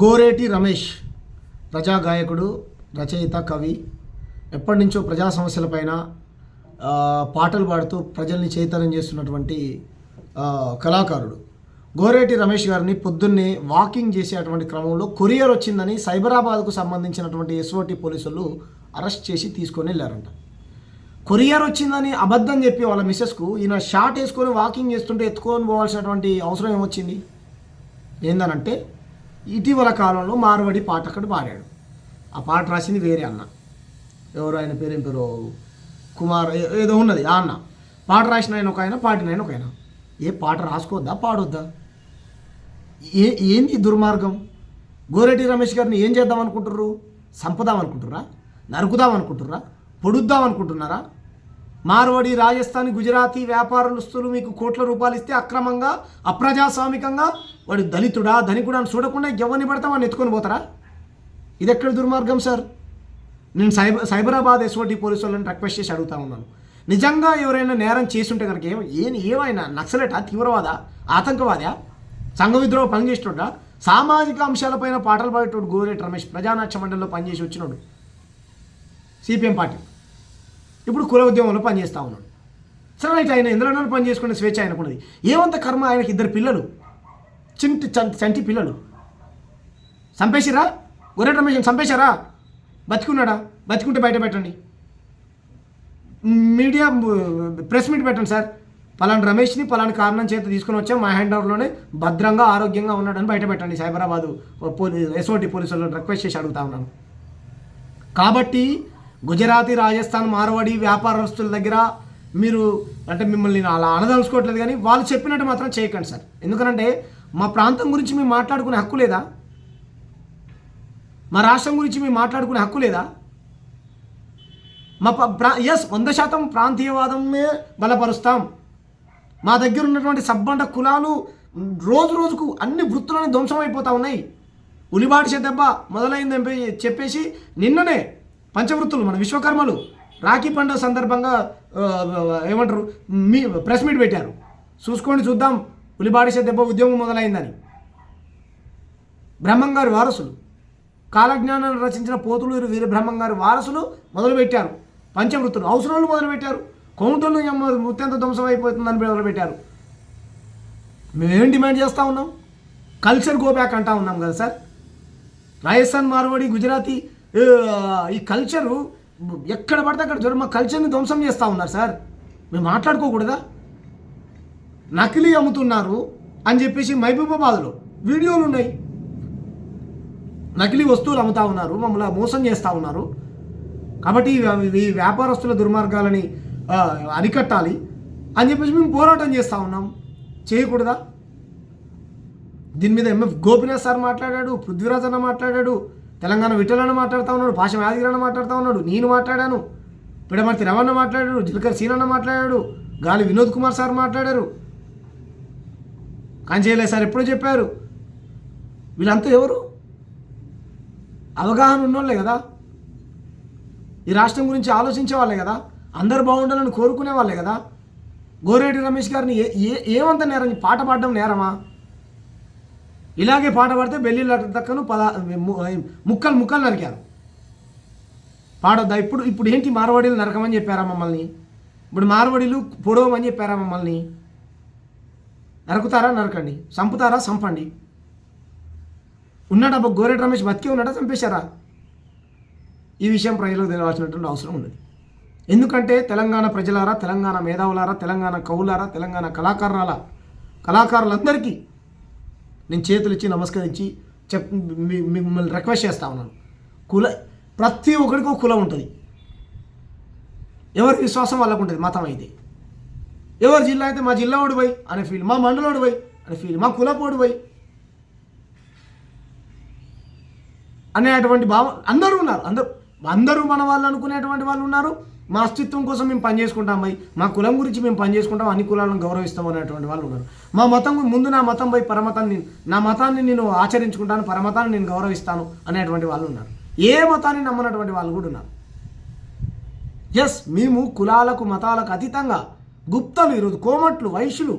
గోరేటి రమేష్ ప్రజాగాయకుడు రచయిత కవి. ఎప్పటి నుంచో ప్రజా సమస్యలపైన పాటలు పాడుతూ ప్రజల్ని చైతన్యం చేస్తున్నటువంటి కళాకారుడు. గోరేటి రమేష్ గారిని పొద్దున్నే వాకింగ్ చేసేటువంటి క్రమంలో కొరియర్ వచ్చిందని సైబరాబాద్కు సంబంధించినటువంటి ఎస్ఓటి పోలీసులు అరెస్ట్ చేసి తీసుకొని వెళ్ళారంట. కొరియర్ వచ్చిందని అబద్ధం చెప్పి వాళ్ళ మిస్సెస్కు ఈయన షార్ట్ వేసుకొని వాకింగ్ చేస్తుంటే ఎత్తుకొని పోవాల్సినటువంటి అవసరం ఏమొచ్చింది? ఏందనంటే ఇటీవల కాలంలో మార్వడి పాట అక్కడ పాడాడు. ఆ పాట రాసింది వేరే అన్న. ఎవరు ఆయన పేరు ఏం పేరు? కుమార్ ఏదో ఉన్నది ఆ అన్న. పాట రాసిన ఆయన ఒక ఆయన పాడిన ఆయన ఒక ఆయన. ఏ పాట రాసుకోవద్దా పాడొద్దా? ఏ ఏంది దుర్మార్గం? గోరెడ్డి రమేష్ గారిని ఏం చేద్దాం అనుకుంటుర్రు చంపుదాం అనుకుంటుర్రా నరుకుదాం అనుకుంటుర్రా పొడుద్దాం అనుకుంటున్నారా మార్వాడి రాజస్థాన్ గుజరాతీ వ్యాపారస్తులు మీకు కోట్ల రూపాయలు ఇస్తే అక్రమంగా అప్రజాస్వామికంగా వాడు దళితుడా ధనికుడా అని చూడకుండా ఎవరిని పడితే వాడిని ఎత్తుకొని పోతారా? ఇది ఎక్కడ దుర్మార్గం సార్? నేను సైబర్ సైబరాబాద్ ఎస్ఓటీ పోలీసు వాళ్ళని రిక్వెస్ట్ చేసి అడుగుతా ఉన్నాను. నిజంగా ఎవరైనా నేరం చేస్తుంటే కనుక ఏం ఏం ఏమైనా నక్సలెటా తీవ్రవాద ఆతంకవాదా? సంఘ విద్రోహ పనిచేస్తుంటా సామాజిక అంశాలపైన పాటలు పాడేటోడు గోరేటి రమేష్ ప్రజానాట్య మండలిలో పనిచేసి వచ్చినాడు. CPM party. ఇప్పుడు కుల ఉద్యమంలో పనిచేస్తూ ఉన్నాడు. సరే అయితే ఆయన ఎందులో పని చేసుకునే స్వేచ్ఛ ఆయనకున్నది. ఏమంత కర్మ ఆయనకి ఇద్దరు పిల్లలు? చింటి చంటి పిల్లలు. చంపేసిరా గొర్రె రమేష్ చంపేశారా? బతికున్నాడా? బతికుంటే బయట పెట్టండి. మీడియా ప్రెస్ మీట్ పెట్టండి సార్. పలానా రమేష్ని పలానా కారణం చేత తీసుకుని వచ్చాం. మా హ్యాండ్ ఓవర్లోనే భద్రంగా ఆరోగ్యంగా ఉన్నాడని బయట పెట్టండి. సైబరాబాదు పోలీ ఎస్ఓటి పోలీసులను రిక్వెస్ట్ చేసి అడుగుతా ఉన్నాను. కాబట్టి గుజరాతీ రాజస్థాన్ మార్వాడి వ్యాపారస్తుల దగ్గర మీరు అంటే మిమ్మల్ని నేను అలా అనదలుచుకోవట్లేదు కానీ వాళ్ళు చెప్పినట్టు మాత్రం చేయకండి సార్. ఎందుకంటే మా ప్రాంతం గురించి మేము మాట్లాడుకునే హక్కు లేదా? మా రాష్ట్రం గురించి మేము మాట్లాడుకునే హక్కు లేదా? మా ప- ప్రా ఎస్ వంద శాతం ప్రాంతీయవాదమే బలపరుస్తాం. మా దగ్గర ఉన్నటువంటి సబ్బండ కులాలు రోజు రోజుకు అన్ని వృత్తులను ధ్వంసం అయిపోతూ ఉన్నాయి. ఉలిబాడిసే దెబ్బ మొదలైందని చెప్పేసి నిన్ననే పంచవృత్తులు మన విశ్వకర్మలు. రాఖీ పండుగ సందర్భంగా ఏమంటారు మీ ప్రెస్ మీట్ పెట్టారు. చూసుకోండి చూద్దాం. ఉలిబాడిసే దెబ్బ ఉద్యమం మొదలైందని. బ్రహ్మంగారి వారసులు. కాలజ్ఞానాన్ని రచించిన పోతులూరు వీర బ్రహ్మంగారి వారసులు మొదలుపెట్టారు. పంచవృత్తులు అవసరాలు మొదలుపెట్టారు. కౌంటర్లు ముత్యంత ధ్వంసం అయిపోతుందని మొదలుపెట్టారు. మేమేం డిమాండ్ చేస్తూ ఉన్నాం? కల్చర్ గోబ్యాక్ అంటా ఉన్నాం కదా సార్. రాజస్థాన్ మార్వాడి గుజరాతీ ఈ కల్చరు ఎక్కడ పడితే అక్కడ చూడ మా కల్చర్ని ధ్వంసం చేస్తూ ఉన్నారు సార్. మేము మాట్లాడుకోకూడదా? నకిలీ అమ్ముతున్నారు అని చెప్పేసి మహబూబాబాద్లో వీడియోలు ఉన్నాయి. నకిలీ వస్తువులు అమ్ముతా ఉన్నారు మమ్మల్ని మోసం చేస్తూ ఉన్నారు. కాబట్టి ఈ- వ్యాపారస్తుల దుర్మార్గాలని అరికట్టాలి అని చెప్పేసి మేము పోరాటం చేస్తూ ఉన్నాం. చేయకూడదా? దీని మీద ఎంఎఫ్ గోపినాథ్ సార్ మాట్లాడాడు పృథ్వీరాజ్ అన్న మాట్లాడాడు తెలంగాణ విఠలన్న మాట్లాడుతూ ఉన్నాడు భాష యాదగిరన్న మాట్లాడుతూ ఉన్నాడు నేను మాట్లాడాను. పిడమర్తి రవణ మాట్లాడాడు జిలకర్ సీనన్న మాట్లాడాడు గాలి వినోద్ కుమార్ సార్ మాట్లాడారు. కాంచేయలే సార్ ఎప్పుడో చెప్పారు వీళ్ళంతా ఎవరు? అవగాహన ఉన్నోళ్ళే కదా. ఈ రాష్ట్రం గురించి ఆలోచించే వాళ్ళే కదా. అందరు బాగుండాలని కోరుకునే వాళ్ళే కదా. గోరేటి రమేష్ గారిని ఏ ఏ ఏమంత నేరం పాట పాడడం నేరమా? ఇలాగే పాట పాడితే బెల్లి దక్కను పదా ము- ముక్కలు ముక్కలు నరికారు. పాడొద్దా? ఇప్పుడు ఇప్పుడు ఏంటి మార్వాడీలు నరకమని చెప్పారా మమ్మల్ని? ఇప్పుడు మార్వాడీలు పొడవమని చెప్పారా మమ్మల్ని? నరుకుతారా? నరకండి. చంపుతారా? చంపండి. ఉన్నాడా గోరెడ్ రమేష్ బతికే ఉన్నాడా చంపేశారా? ఈ విషయం ప్రజలకు తెలియాల్సినటువంటి అవసరం ఉన్నది. ఎందుకంటే తెలంగాణ ప్రజలారా తెలంగాణ మేధావులారా తెలంగాణ కవులారా తెలంగాణ కళాకారులారా కళాకారులందరికీ నేను చేతులు ఇచ్చి నమస్కరించి చెప్ మిమ్మల్ని రిక్వెస్ట్ చేస్తా ఉన్నాను. కుల ప్రతి ఒక్కరికి ఒక కులం ఉంటుంది. ఎవరి విశ్వాసం వాళ్ళకు ఉంటుంది మతం అయితే. ఎవరి జిల్లా అయితే మా జిల్లా ఓడిపోయి అనే ఫీల్ మా మండలోడు పోయి అనే ఫీల్ మా కులపోడు పోయి. అనేటువంటి భావం అందరూ ఉన్నారు. అందరూ అందరూ మన వాళ్ళు అనుకునేటువంటి వాళ్ళు ఉన్నారు. మా అస్తిత్వం కోసం మేము పని చేసుకుంటాం మా కులం గురించి మేము పని చేసుకుంటాం అన్ని కులాలను గౌరవిస్తాం అనేటువంటి వాళ్ళు ఉన్నారు. మా మతం ముందు నా మతం పోయి పరమతాన్ని నేను- నా మతాన్ని నేను ఆచరించుకుంటాను పరమతాన్ని నేను గౌరవిస్తాను అనేటువంటి వాళ్ళు ఉన్నారు. ఏ మతాన్ని నమ్మనటువంటి వాళ్ళు కూడా ఉన్నారు. ఎస్ మేము కులాలకు మతాలకు అతీతంగా గుప్తలు ఈరోజు కోమట్లు వైశ్యులు.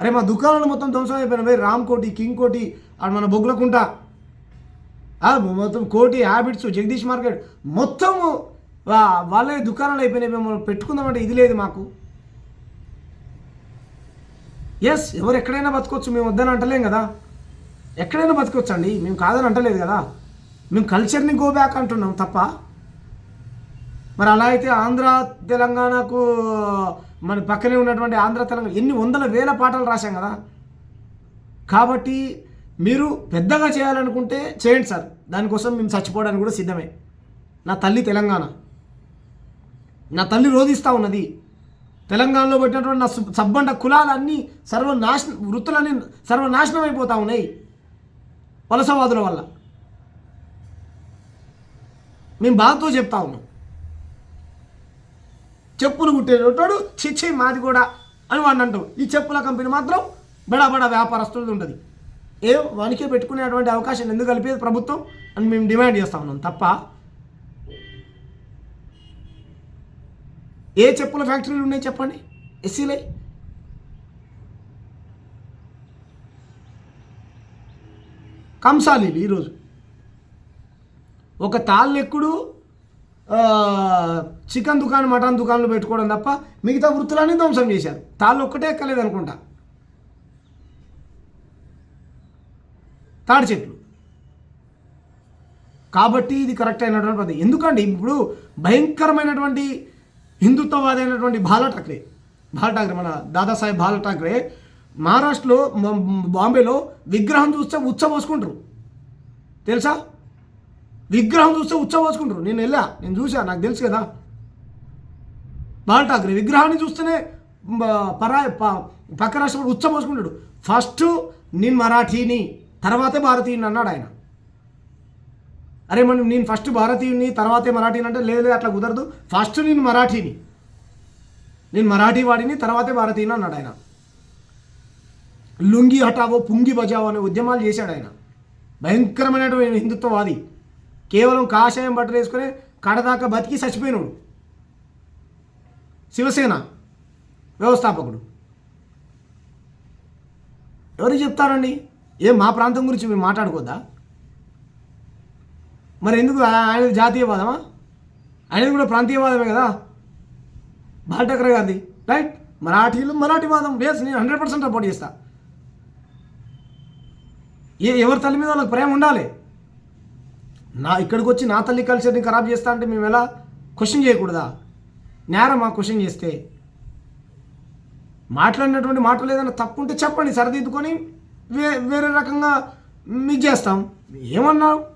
అరే మా దుకాణాలు మొత్తం ధ్వంసం అయిపోయినాయి రామ్ కోటి కింగ్ కోటి మన బొగ్గులకుంట మొత్తం కోటి హ్యాబిట్స్ జగదీష్ మార్కెట్ మొత్తము వాళ్ళే దుకాణాలు అయిపోయినాయి మేము పెట్టుకుందామంటే ఇది లేదు మాకు. ఎస్ ఎవరు ఎక్కడైనా బతకొచ్చు మేము వద్దని అంటలేం కదా. ఎక్కడైనా బతకొచ్చు అండి మేము కాదని అంటలేదు కదా. మేము కల్చర్ని గో బ్యాక్ అంటున్నాం తప్ప. మరి అలా అయితే ఆంధ్ర తెలంగాణకు మన పక్కనే ఉన్నటువంటి ఆంధ్ర తెలంగాణ ఎన్ని వందల వేల పాటలు రాశాం కదా. కాబట్టి మీరు పెద్దగా చేయాలనుకుంటే చేయండి సార్. దానికోసం మేము చచ్చిపోవడానికి కూడా సిద్ధమే. నా తల్లి తెలంగాణ. నా తల్లి రోధిస్తూ ఉన్నది. తెలంగాణలో పెట్టినటువంటి నా సబ్బండ కులాలన్నీ సర్వనాశ వృత్తులన్నీ సర్వనాశనం అయిపోతూ ఉన్నాయి. వలసవాదుల వల్ల. మేము బాధతో చెప్తా ఉన్నాం. చెప్పులు కుట్టేటోడు చిచ్చి మాది కూడా అని వాడిని అంటాం. ఈ చెప్పుల కంపెనీ మాత్రం బడా బడా వ్యాపారస్తులది ఉంటుంది ఏ వానికే పెట్టుకునేటువంటి అవకాశం ఎందుకు కలిపేది ప్రభుత్వం అని మేము డిమాండ్ చేస్తా ఉన్నాం తప్ప ఏ చెప్పుల ఫ్యాక్టరీలు ఉన్నాయి చెప్పండి? ఎస్సీలే? కంసాలీలు ఈరోజు. ఒక తాళ్ళెక్కుడు చికెన్ దుకాణం మటన్ దుకాణాలు పెట్టుకోవడం తప్ప మిగతా వృత్తులన్నీ ధ్వంసం చేశారు. తాళ్ళు ఒక్కటే ఎక్కలేదు అనుకుంటా. తాడి చెట్లు. కాబట్టి ఇది కరెక్ట్ అయినటువంటి పద్ధతి. ఎందుకండి? ఇప్పుడు భయంకరమైనటువంటి హిందుత్వవాది అయినటువంటి బాలా ఠాక్రే ఠాక్రే మన దాదాసాహెబ్ బాలా ఠాక్రే మహారాష్ట్రలో బాంబేలో విగ్రహం చూస్తే ఉచ్చబోసుకుంటారు తెలుసా? విగ్రహం చూస్తే ఉచ్చబోసుకుంటారు నేను వెళ్ళా నేను చూసా నాకు తెలుసు కదా. బాల్ ఠాక్రే విగ్రహాన్ని చూస్తేనే మ- పరా పక్క రాష్ట్రంలో ఉచ్చబోసుకుంటాడు ఫస్ట్ నేను మరాఠీని తర్వాతే భారతీయుని అన్నాడు ఆయన. అరే మనం నేను ఫస్ట్ భారతీయుని తర్వాతే మరాఠీని అంటే లేదు లేదు, అట్లా కుదరదు. ఫస్ట్ నేను మరాఠీని. నేను మరాఠీ వాడిని తర్వాతే భారతీయుని అన్నాడు ఆయన. లుంగి హటావో పుంగి బజావో అనే ఉద్యమాలు చేశాడు ఆయన. భయంకరమైనటువంటి హిందుత్వవాది. కేవలం కాషాయం బట్టలు వేసుకుని కడదాకా బతికి చచ్చిపోయినాడు. శివసేన వ్యవస్థాపకుడు. ఎవరు చెప్తారండి? ఏం మా ప్రాంతం గురించి మేము మాట్లాడుకోద్దా? మరి ఎందుకు ఆయన జాతీయవాదమా? ఆయనది కూడా ప్రాంతీయవాదమే కదా? బాల్టకర్ గాంధీ రైట్ మరాఠీలు మరాఠీవాదం వేస్ నేను హండ్రెడ్ పర్సెంట్ సపోర్ట్ చేస్తా. ఏ ఎవరి తల్లి మీద వాళ్ళకి ప్రేమ ఉండాలి? నా ఇక్కడికి వచ్చి నా తల్లి కల్చర్ని ఖరాబ్ చేస్తా అంటే మేము ఎలా క్వశ్చన్ చేయకూడదా? నేరమా క్వశ్చన్ చేస్తే. మాట్లాడినటువంటి మాటలు ఏదైనా తప్పు ఉంటే చెప్పండి సరిదిద్దుకొని వే వేరే రకంగా మీకు చేస్తాం. ఏమన్నావు?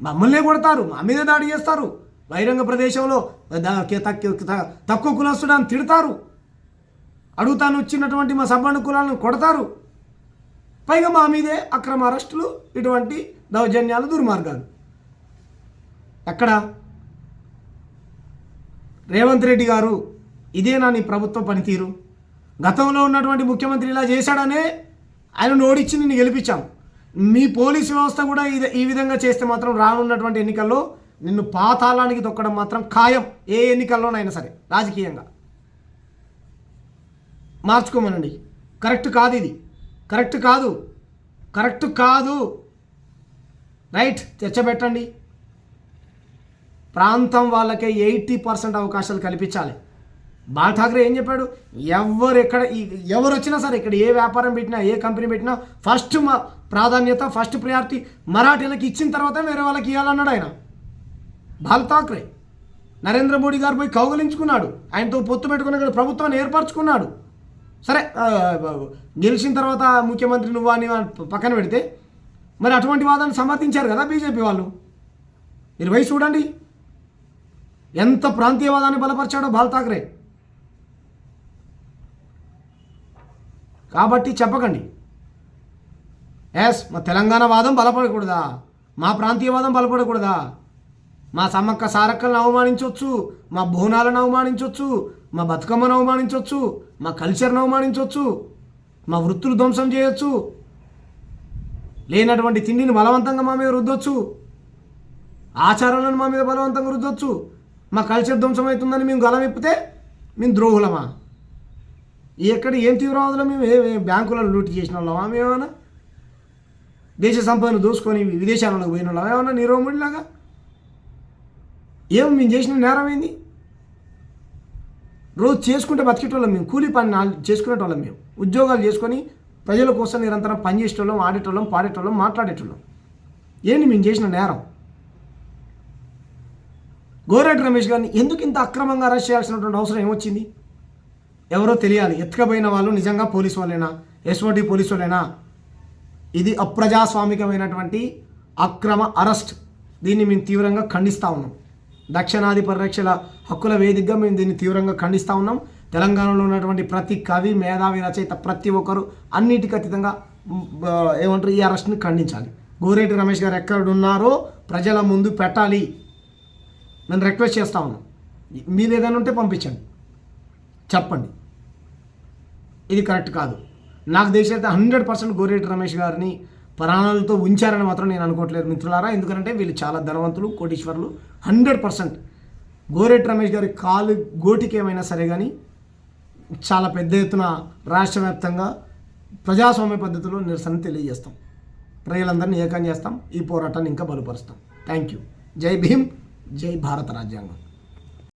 మమ్మల్నే కొడతారు మా మీద దాడి చేస్తారు. బహిరంగ ప్రదేశంలో తక్కువ కులస్తుడని తిడతారు. అడుగుతాను వచ్చినటువంటి మా సబ్బండ కులాలను కొడతారు. పైగా మా మీదే అక్రమ అరెస్టులు ఇటువంటి దౌర్జన్యాలు దుర్మార్గాలు. ఎక్కడ? రేవంత్ రెడ్డి గారు ఇదేనా నీ ప్రభుత్వ పనితీరు. గతంలో ఉన్నటువంటి ముఖ్యమంత్రి ఇలా చేశాడనే ఆయన ఓడించి నిన్ను గెలిపించాం. మీ పోలీస్ వ్యవస్థ కూడా ఇదే ఈ విధంగా చేస్తే మాత్రం రానున్నటువంటి ఎన్నికల్లో నిన్ను పాతాళానికి తొక్కడం మాత్రం ఖాయం. ఏ ఎన్నికల్లోనైనా సరే రాజకీయంగా. మార్చుకోమనండి. కరెక్ట్ కాదు ఇది. కరెక్ట్ కాదు. కరెక్ట్ కాదు. రైట్ తెచ్చబెట్టండి. ప్రాంతం వాళ్ళకే ఎయిటీ పర్సెంట్ అవకాశాలు కల్పించాలి. బాల్ ఠాక్రే ఏం చెప్పాడు? ఎవరు ఎక్కడ ఎవరు వచ్చినా సరే ఇక్కడ ఏ వ్యాపారం పెట్టినా ఏ కంపెనీ పెట్టినా ఫస్ట్ మా ప్రాధాన్యత ఫస్ట్ ప్రయారిటీ మరాఠీలకు ఇచ్చిన తర్వాత వేరే వాళ్ళకి ఇవ్వాలన్నాడు ఆయన. బాల్ ఠాక్రే నరేంద్ర మోడీ గారు పోయి కౌగలించుకున్నాడు. ఆయనతో పొత్తు పెట్టుకున్న ప్రభుత్వాన్ని ఏర్పరచుకున్నాడు. సరే గెలిచిన తర్వాత ముఖ్యమంత్రి నువ్వు అని పక్కన పెడితే మరి అటువంటి వాదాన్ని సమర్థించారు కదా బీజేపీ వాళ్ళు. మీరు పోయి చూడండి. ఎంత ప్రాంతీయవాదాన్ని బలపరిచాడో బాల్ ఠాక్రే కాబట్టి చెప్పకండి. ఎస్ మా తెలంగాణ వాదం బలపడకూడదా? మా ప్రాంతీయవాదం బలపడకూడదా? మా సమ్మక్క సారక్కలను అవమానించవచ్చు మా బోనాలను అవమానించవచ్చు మా బతుకమ్మను అవమానించవచ్చు మా కల్చర్ను అవమానించవచ్చు మా వృత్తులు ధ్వంసం చేయొచ్చు. లేనటువంటి తిండిని బలవంతంగా మా మీద రుద్దొచ్చు. ఆచారాలను మా మీద బలవంతంగా రుద్దొచ్చు. మా కల్చర్ ధ్వంసం అవుతుందని మేము గలమెప్పితే మేము ద్రోహులమా? ఎక్కడ ఏం తీవ్రవాదులు మేము? ఏ బ్యాంకులను లూట్ చేసిన వాళ్ళమా మేమేమన్నా? దేశ సంపదను దోసుకొని విదేశాలకు పోయిన వాళ్ళు ఏమన్నా నీరవముడిలాగా ఏం మేము చేసిన నేరం ఏంది రోజు చేసుకుంటే బతికేటోళ్ళం మేము. కూలీ పని చేసుకునేటోళ్ళం మేము. ఉద్యోగాలు చేసుకొని ప్రజల కోసం నిరంతరం పనిచేసేటోళ్ళం ఆడేటోళ్ళం పాడేటోళ్ళం మాట్లాడేటోళ్ళం. ఏంటి మేము చేసిన నేరం? గోరెడ్డి రమేష్ గారిని ఎందుకు ఇంత అక్రమంగా అరెస్ట్ చేయాల్సినటువంటి అవసరం ఏమొచ్చింది? ఎవరో తెలియాలి. ఎత్తుకపోయిన వాళ్ళు నిజంగా పోలీసు వాళ్ళేనా? ఎస్ఓటి పోలీసు వాళ్ళేనా? ఇది అప్రజాస్వామికమైనటువంటి అక్రమ అరెస్ట్. దీన్ని మేము తీవ్రంగా ఖండిస్తూ ఉన్నాం. దక్షిణాది పరిరక్షల హక్కుల వేదికగా మేము దీన్ని తీవ్రంగా ఖండిస్తూ ఉన్నాం. తెలంగాణలో ఉన్నటువంటి ప్రతి కవి మేధావి రచయిత ప్రతి ఒక్కరు అన్నిటికీ అతీతంగా ఏమంటారు ఈ అరెస్ట్ని ఖండించాలి. గోరేటి రమేష్ గారు ఎక్కడ ఉన్నారో ప్రజల ముందు పెట్టాలి. నేను రిక్వెస్ట్ చేస్తా ఉన్నాను మీరు ఏదైనా ఉంటే పంపించండి. చెప్పండి. ఇది కరెక్ట్ కాదు. నాకు తెలిసి అయితే హండ్రెడ్ పర్సెంట్ గోరేటి రమేష్ గారిని ప్రాణాలతో ఉంచారని మాత్రం నేను అనుకోవట్లేదు మిత్రులారా. ఎందుకంటే వీళ్ళు చాలా ధనవంతులు కోటీశ్వరులు. హండ్రెడ్ పర్సెంట్ గోరేటి రమేష్ గారి కాలు గోటికి ఏమైనా సరే కానీ చాలా పెద్ద ఎత్తున రాష్ట్ర వ్యాప్తంగా ప్రజాస్వామ్య పద్ధతిలో నిరసన తెలియజేస్తాం. ప్రజలందరినీ ఏకం చేస్తాం. ఈ పోరాటాన్ని ఇంకా బలపరుస్తాం. థ్యాంక్ యూ జై భీమ్ జై భారత రాజ్యాంగం.